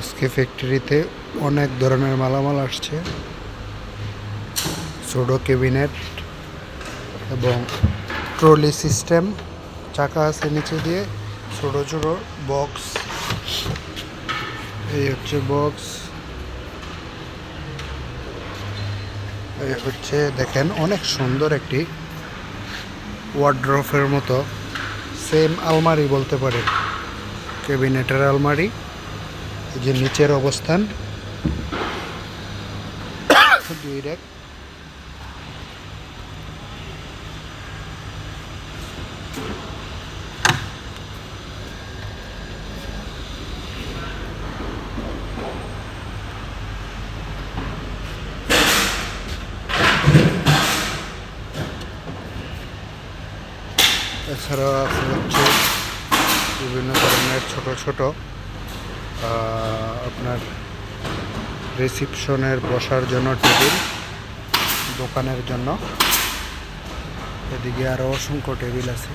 আজকে ফ্যাক্টরিতে অনেক ধরনের মালামাল আসছে। ছোটো ক্যাবিনেট এবং ট্রলি সিস্টেম চাকা আছে নিচে দিয়ে। ছোট ছোট বক্স এই হচ্ছে বক্স এই হচ্ছে, দেখেন, অনেক সুন্দর একটি ওয়ার্ড্রফের মতো। সেম আলমারি বলতে পারেন। ক্যাবিনেটের আলমারি। যে নিচের অবস্থান। দুই র্যাক এছাড়াও আছে হচ্ছে বিভিন্ন ধরনের ছোট ছোট আপনার রিসিপশনের বসার জন্য টেবিল দোকানের জন্য। এদিকে আরও অসংখ্য টেবিল আছে।